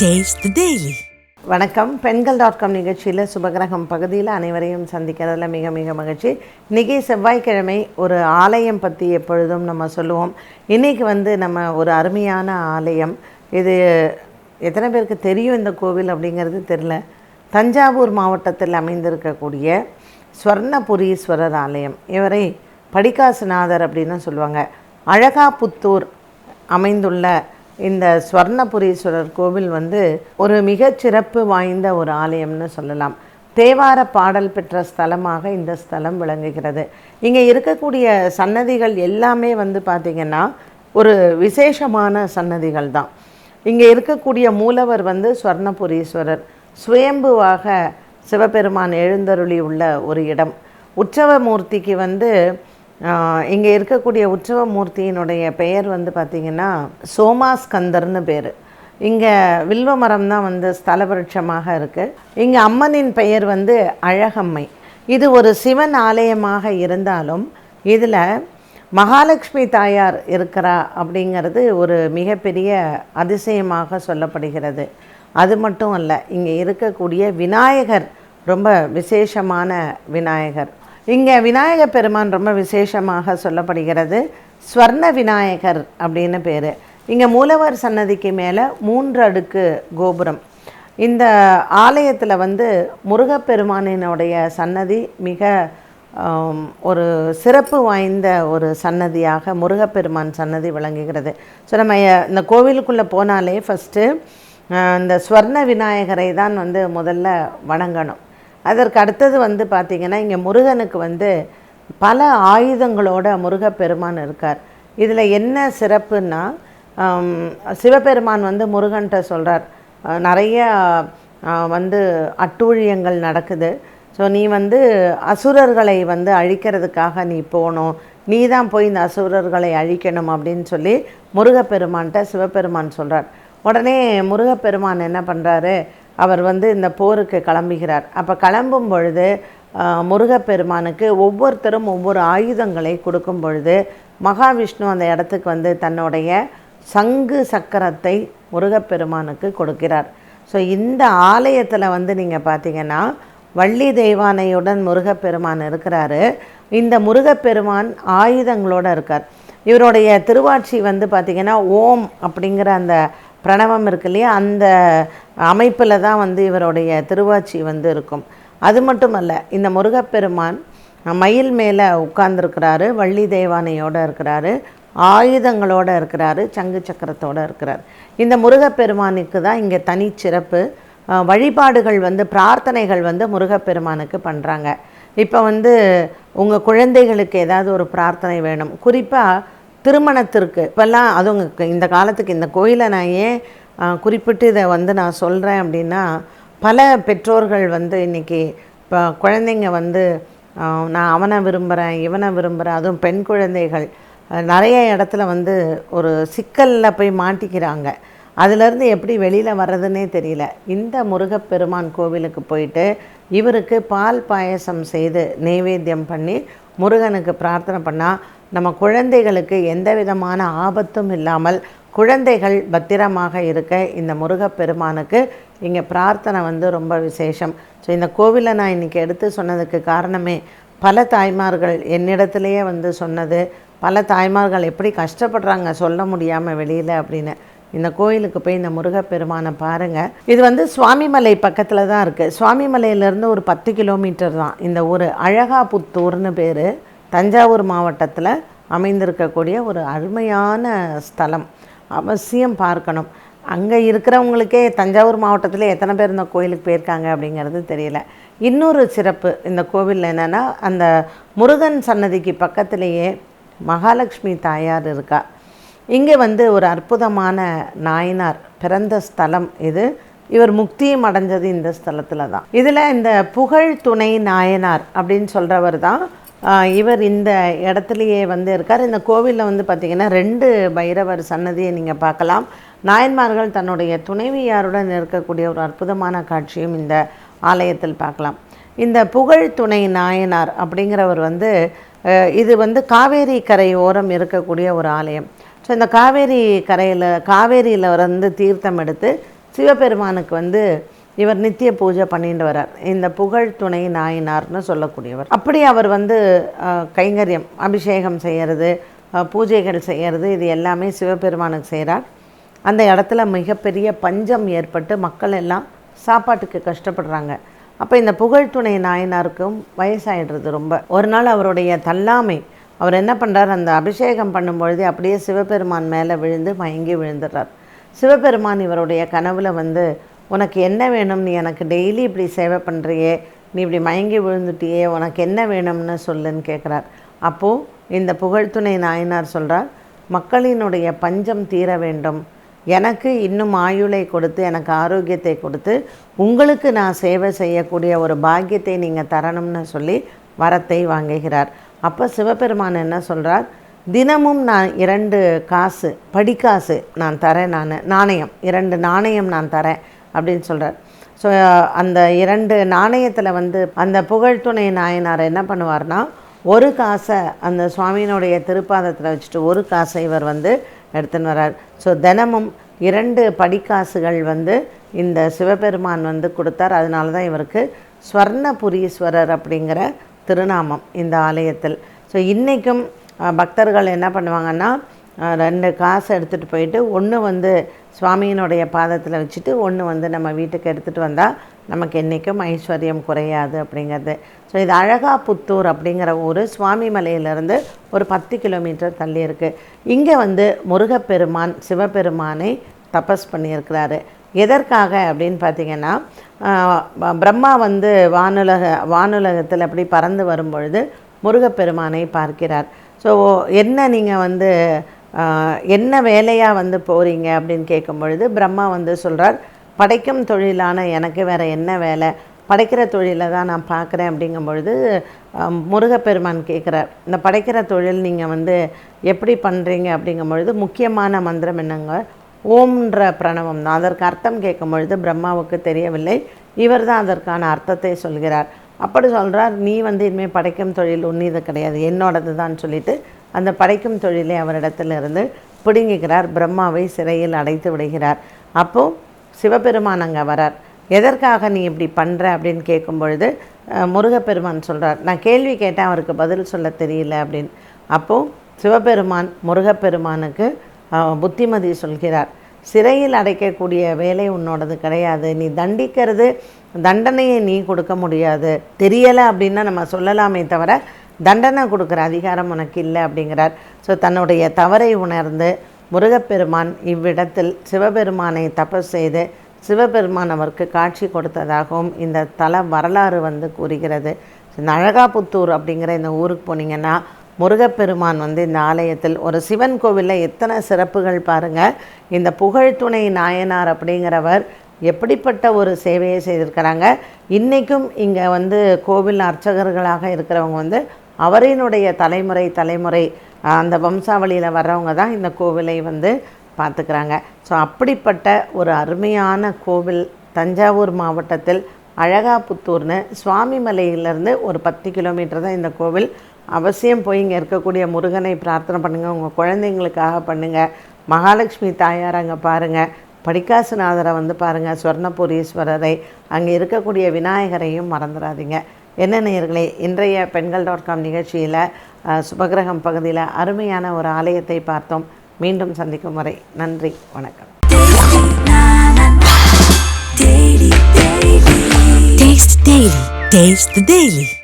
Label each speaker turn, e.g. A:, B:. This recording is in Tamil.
A: டேஸ்ட் டெய்லி
B: வணக்கம். பெண்கள் டாட் காம் நிகழ்ச்சியில் சுபகிரகம் பகுதியில் அனைவரையும் சந்திக்கிறதுல மிக மிக மகிழ்ச்சி. இன்றைக்கி செவ்வாய்க்கிழமை ஒரு ஆலயம் பற்றி எப்பொழுதும் நம்ம சொல்லுவோம். இன்றைக்கி வந்து நம்ம ஒரு அருமையான ஆலயம். இது எத்தனை பேருக்கு தெரியும் இந்த கோவில் அப்படிங்கிறது தெரில தஞ்சாவூர் மாவட்டத்தில் அமைந்திருக்கக்கூடிய ஸ்வர்ணபுரீஸ்வரர் ஆலயம். இவரை படிகாசுநாதர் அப்படின்னு சொல்லுவாங்க. அழகாபுத்தூர் அமைந்துள்ள இந்த ஸ்வர்ணபுரீஸ்வரர் கோவில் வந்து ஒரு மிகச் சிறப்பு வாய்ந்த ஒரு ஆலயம்னு சொல்லலாம். தேவார பாடல் பெற்ற ஸ்தலமாக இந்த ஸ்தலம் விளங்குகிறது. இங்கே இருக்கக்கூடிய சன்னதிகள் எல்லாமே வந்து பார்த்திங்கன்னா ஒரு விசேஷமான சன்னதிகள் தான். இங்கே இருக்கக்கூடிய மூலவர் வந்து ஸ்வர்ணபுரீஸ்வரர். சுயம்புவாக சிவபெருமான் எழுந்தருளி உள்ள ஒரு இடம். உற்சவமூர்த்திக்கு வந்து இங்கே இருக்கக்கூடிய உற்சவமூர்த்தியினுடைய பெயர் வந்து பார்த்திங்கன்னா சோமாஸ்கந்தர்னு பேர். இங்கே வில்வ மரம் தான் வந்து ஸ்தலபருட்சமாக இருக்குது இங்கே அம்மனின் பெயர் வந்து அழகம்மை. இது ஒரு சிவன் ஆலயமாக இருந்தாலும் இதில் மகாலட்சுமி தாயார் இருக்கிறா அப்படிங்கிறது ஒரு மிகப்பெரிய அதிசயமாக சொல்லப்படுகிறது. அது மட்டும் அல்ல இங்கே இருக்கக்கூடிய விநாயகர் ரொம்ப விசேஷமான விநாயகர். இங்கே விநாயக பெருமான் ரொம்ப விசேஷமாக சொல்லப்படுகிறது. ஸ்வர்ண விநாயகர் அப்படின்னு பேர். இங்கே மூலவர் சன்னதிக்கு மேலே மூன்று அடுக்கு கோபுரம். இந்த ஆலயத்தில் வந்து முருகப்பெருமானினுடைய சன்னதி மிக ஒரு சிறப்பு வாய்ந்த ஒரு சன்னதியாக முருகப்பெருமான் சன்னதி விளங்குகிறது. ஸோ நம்ம இந்த கோவிலுக்குள்ளே போனாலே ஃபஸ்ட்டு இந்த ஸ்வர்ண விநாயகரை தான் வந்து முதல்ல வணங்கணும். அதற்கு அடுத்தது வந்து பார்த்திங்கன்னா இங்கே முருகனுக்கு வந்து பல ஆயுதங்களோட முருகப்பெருமான் இருக்கார். இதில் என்ன சிறப்புன்னா சிவபெருமான் வந்து முருகன்கிட்ட சொல்கிறார் நிறைய வந்து அட்டூழியங்கள் நடக்குது. ஸோ நீ வந்து அசுரர்களை வந்து அழிக்கிறதுக்காக நீ போகணும். நீ தான் போய் இந்த அசுரர்களை அழிக்கணும் அப்படின்னு சொல்லி முருகப்பெருமான்கிட்ட சிவபெருமான் சொல்கிறார் உடனே முருகப்பெருமான் என்ன பண்ணுறாரு அவர் வந்து இந்த போருக்கு கிளம்புகிறார். அப்போ கிளம்பும் பொழுது முருகப்பெருமானுக்கு ஒவ்வொருத்தரும் ஒவ்வொரு ஆயுதங்களை கொடுக்கும் பொழுது மகாவிஷ்ணு அந்த இடத்துக்கு வந்து தன்னுடைய சங்கு சக்கரத்தை முருகப்பெருமானுக்கு கொடுக்கிறார். ஸோ இந்த ஆலயத்தில் வந்து நீங்கள் பார்த்தீங்கன்னா வள்ளி தெய்வானையுடன் முருகப்பெருமான் இருக்கிறாரு. இந்த முருகப்பெருமான் ஆயுதங்களோடு இருக்கார். இவருடைய திருவாட்சி வந்து பார்த்திங்கன்னா ஓம் அப்படிங்கிற அந்த பிரணவம் இருக்கு இல்லையா? அந்த அமைப்பில் தான் வந்து இவருடைய திருவாச்சி வந்து இருக்கும். அது மட்டும் அல்ல இந்த முருகப்பெருமான் மயில் மேலே உட்கார்ந்துருக்கிறாரு வள்ளி தேவானையோடு இருக்கிறாரு ஆயுதங்களோடு இருக்கிறாரு சங்கு சக்கரத்தோடு இருக்கிறார். இந்த முருகப்பெருமானுக்கு தான் இங்கே தனிச்சிறப்பு. சிறப்பு வழிபாடுகள் வந்து பிரார்த்தனைகள் வந்து முருகப்பெருமானுக்கு பண்ணுறாங்க இப்போ வந்து உங்கள் குழந்தைகளுக்கு ஏதாவது ஒரு பிரார்த்தனை வேணும். குறிப்பாக திருமணத்திற்கு இப்போல்லாம் அதுவும் இந்த காலத்துக்கு இந்த கோயிலை நான் ஏன் குறிப்பிட்டு இதை வந்து நான் சொல்கிறேன் அப்படின்னா பல பெற்றோர்கள் வந்து இன்றைக்கி இப்போ குழந்தைங்க வந்து நான் அவனை விரும்புகிறேன் இவனை விரும்புகிறேன் அதுவும் பெண் குழந்தைகள் நிறைய இடத்துல வந்து ஒரு சிக்கலில் போய் மாட்டிக்கிறாங்க. அதுலேருந்து எப்படி வெளியில் வர்றதுன்னே தெரியல. இந்த முருகப்பெருமான் கோவிலுக்கு போயிட்டு இவருக்கு பால் பாயசம் செய்து நெய்வேத்தியம் பண்ணி முருகனுக்கு பிரார்த்தனை பண்ணால் நம்ம குழந்தைகளுக்கு எந்த விதமான ஆபத்தும் இல்லாமல் குழந்தைகள் பத்திரமாக இருக்க இந்த முருகப்பெருமானுக்கு இங்கே பிரார்த்தனை வந்து ரொம்ப விசேஷம். ஸோ இந்த கோவிலை நான் இன்றைக்கி எடுத்து சொன்னதுக்கு காரணமே பல தாய்மார்கள் என்னிடத்துலையே வந்து சொன்னது பல தாய்மார்கள் எப்படி கஷ்டப்படுறாங்க சொல்ல முடியாமல் வெளியில் அப்படின்னு. இந்த கோயிலுக்கு போய் இந்த முருகப்பெருமானை பாருங்கள் இது வந்து சுவாமிமலை பக்கத்தில் தான் இருக்குது சுவாமிமலையிலேருந்து ஒரு பத்து கிலோமீட்டர் தான். இந்த ஊர் அழகாபுத்தூர்னு பேர். தஞ்சாவூர் மாவட்டத்தில் அமைந்திருக்கக்கூடிய ஒரு அருமையான ஸ்தலம். அவசியம் பார்க்கணும். அங்கே இருக்கிறவங்களுக்கே தஞ்சாவூர் மாவட்டத்தில் எத்தனை பேர் இந்த கோயிலுக்கு போயிருக்காங்க அப்படிங்கிறது தெரியல. இன்னொரு சிறப்பு இந்த கோவிலில் என்னென்னா அந்த முருகன் சன்னதிக்கு பக்கத்திலேயே மகாலட்சுமி தாயார் இருக்கா. இங்கே வந்து ஒரு அற்புதமான நாயனார் பிறந்த ஸ்தலம் இது. இவர் முக்தியும் அடைஞ்சது இந்த ஸ்தலத்தில் தான். இதில் இந்த புகழ் துணை நாயனார் அப்படின்னு சொல்கிறவர் தான் இவர் இந்த இடத்துலையே வந்து இருக்கார். இந்த கோவிலில் வந்து பார்த்திங்கன்னா ரெண்டு பைரவர் சன்னதியை நீங்கள் பார்க்கலாம். நாயன்மார்கள் தன்னுடைய துணைவியாருடன் இருக்கக்கூடிய ஒரு அற்புதமான காட்சியும் இந்த ஆலயத்தில் பார்க்கலாம். இந்த புகழ் துணை நாயனார் அப்படிங்கிறவர் வந்து இது வந்து காவேரி கரையோரம் இருக்கக்கூடிய ஒரு ஆலயம். ஸோ இந்த காவேரி கரையில் காவேரியில் வந்து தீர்த்தம் எடுத்து சிவபெருமானுக்கு வந்து இவர் நித்திய பூஜை பண்ணிட்டு வரார் இந்த புகழ் துணை நாயினார்னு சொல்லக்கூடியவர். அப்படி அவர் வந்து கைங்கரியம் அபிஷேகம் செய்கிறது பூஜைகள் செய்கிறது இது எல்லாமே சிவபெருமானுக்கு செய்கிறார் அந்த இடத்துல மிகப்பெரிய பஞ்சம் ஏற்பட்டு மக்கள் எல்லாம் சாப்பாட்டுக்கு கஷ்டப்படுறாங்க. அப்போ இந்த புகழ் துணை நாயனாருக்கும் வயசாயிடுறது ரொம்ப. ஒரு நாள் அவருடைய தள்ளாமை அவர் என்ன பண்ணுறார் அந்த அபிஷேகம் பண்ணும்பொழுதே அப்படியே சிவபெருமான் மேலே விழுந்து மயங்கி விழுந்துடுறார். சிவபெருமான் இவருடைய கனவில் வந்து உனக்கு என்ன வேணும்? நீ எனக்கு டெய்லி இப்படி சேவை பண்ணுறியே நீ இப்படி மயங்கி விழுந்துட்டியே. உனக்கு என்ன வேணும்னு சொல்லுன்னு கேட்குறார் அப்போது இந்த புகழ்துணை நாயனார் சொல்கிறார் மக்களினுடைய பஞ்சம் தீர வேண்டும். எனக்கு இன்னும் ஆயுளை கொடுத்து எனக்கு ஆரோக்கியத்தை கொடுத்து உங்களுக்கு நான் சேவை செய்யக்கூடிய ஒரு பாக்கியத்தை நீங்கள் தரணும்னு சொல்லி வரத்தை வாங்குகிறார். அப்போ சிவபெருமான் என்ன சொல்கிறார் தினமும் நான் இரண்டு காசு படிக்காசு நான் தரேன் நான். நாணயம் இரண்டு நாணயம் நான் தரேன். அப்படின்னு சொல்கிறார் ஸோ அந்த இரண்டு நாணயத்தில் வந்து அந்த புகழ்துணை நாயனார் என்ன பண்ணுவார்னா ஒரு காசை அந்த சுவாமியினுடைய திருப்பாதத்தில் வச்சுட்டு ஒரு காசை இவர் வந்து எடுத்துன்னு வரார் ஸோ தினமும் இரண்டு படிக்காசுகள் வந்து இந்த சிவபெருமான் வந்து கொடுத்தார். அதனால தான் இவருக்கு ஸ்வர்ணபுரீஸ்வரர் அப்படிங்கிற திருநாமம் இந்த ஆலயத்தில். ஸோ இன்றைக்கும் பக்தர்கள் என்ன பண்ணுவாங்கன்னா ரெண்டு காசு எடுத்துகிட்டு போயிட்டு ஒன்று வந்து சுவாமியினுடைய பாதத்தில் வச்சுட்டு ஒன்று வந்து நம்ம வீட்டுக்கு எடுத்துகிட்டு வந்தால் நமக்கு என்றைக்கும் ஐஸ்வர்யம் குறையாது அப்படிங்கிறது. ஸோ இது அழகா புத்தூர் அப்படிங்கிற ஊர். சுவாமி மலையிலேருந்து ஒரு பத்து கிலோமீட்டர் தள்ளி இருக்குது இங்கே வந்து முருகப்பெருமான் சிவபெருமானை தபஸ் பண்ணியிருக்கிறாரு. எதற்காக அப்படின்னு பார்த்தீங்கன்னா பிரம்மா வந்து வானுலக வானுலகத்தில் அப்படி பறந்து வரும்பொழுது முருகப்பெருமானை பார்க்கிறார். ஸோ என்ன நீங்கள் வந்து என்ன வேலையாக வந்து போகிறீங்க அப்படின்னு கேட்கும் பொழுது பிரம்மா வந்து சொல்கிறார் படைக்கும் தொழிலான எனக்கு வேறு என்ன வேலை? படைக்கிற தொழிலை தான் நான் பார்க்குறேன். அப்படிங்கும் பொழுது முருகப்பெருமான் கேட்குறார் இந்த படைக்கிற தொழில் நீங்கள் வந்து எப்படி பண்ணுறீங்க அப்படிங்கும் பொழுது முக்கியமான மந்திரம் என்னங்க? ஓம்ன்ற பிரணவம் தான். அதற்கு அர்த்தம் கேட்கும் பொழுது பிரம்மாவுக்கு தெரியவில்லை இவர் தான் அதற்கான அர்த்தத்தை சொல்கிறார். அப்படி சொல்கிறார் நீ வந்து இனிமேல் படைக்கும் தொழில் உன்னிது கிடையாது என்னோடது தான் சொல்லிட்டு அந்த படைக்கும் தொழிலை அவரிடத்திலிருந்து பிடுங்குகிறார் பிரம்மாவை சிறையில் அடைத்து விடுகிறார். அப்போது சிவபெருமான் அங்கே வரார். எதற்காக நீ இப்படி பண்ணுற அப்படின்னு கேட்கும் பொழுது முருகப்பெருமான் சொல்கிறார் நான் கேள்வி கேட்டேன் அவருக்கு பதில் சொல்ல தெரியல அப்படின்னு. அப்போது சிவபெருமான் முருகப்பெருமானுக்கு புத்திமதி சொல்கிறார். சிறையில் அடைக்கக்கூடிய வேலை உன்னோடது கிடையாது. நீ தண்டிக்கிறது தண்டனையை நீ கொடுக்க முடியாது. தெரியலை அப்படின்னா நம்ம சொல்லலாமே தவிர தண்டனை கொடுக்குற அதிகாரம் உனக்கு இல்லை அப்படிங்கிறார். ஸோ தன்னுடைய தவறை உணர்ந்து முருகப்பெருமான் இவ்விடத்தில் சிவபெருமானை தபஸ் செய்து சிவபெருமான் அவருக்கு காட்சி கொடுத்ததாகவும் இந்த தல வரலாறு வந்து கூறுகிறது. இந்த அழகாபுத்தூர் அப்படிங்கிற இந்த ஊருக்கு போனீங்கன்னா முருகப்பெருமான் வந்து இந்த ஆலயத்தில் ஒரு சிவன் கோவிலில் எத்தனை சிறப்புகள் பாருங்கள் இந்த புகழ்துணை நாயனார் அப்படிங்கிறவர் எப்படிப்பட்ட ஒரு சேவையை செய்திருக்கிறாங்க. இன்றைக்கும் இங்கே வந்து கோவில் அர்ச்சகர்களாக இருக்கிறவங்க வந்து அவரினுடைய தலைமுறை தலைமுறை அந்த வம்சாவளியில் வர்றவங்க தான் இந்த கோவிலை வந்து பார்த்துக்கிறாங்க. ஸோ அப்படிப்பட்ட ஒரு அருமையான கோவில் தஞ்சாவூர் மாவட்டத்தில் அழகாபுத்தூர்னு சுவாமிமலையிலேருந்து ஒரு பத்து கிலோமீட்டர் தான் இந்த கோவில் அவசியம் போய் இங்கே இருக்கக்கூடிய முருகனை பிரார்த்தனை பண்ணுங்கள் உங்கள் குழந்தைங்களுக்காக பண்ணுங்கள் மகாலட்சுமி தாயார் அங்கே பாருங்கள் படிக்காசுநாதரை வந்து பாருங்கள் ஸ்வர்ணபுரீஸ்வரரை அங்கே இருக்கக்கூடிய விநாயகரையும் மறந்துடாதீங்க என்ன நேயர்களே இன்றைய பெண்கள் டாட் காம் நிகழ்ச்சியில் சுபகிரகம் பகுதியில் அருமையான ஒரு ஆலயத்தை பார்த்தோம். மீண்டும் சந்திக்கும் வரை நன்றி வணக்கம்.
A: Taste the Daily.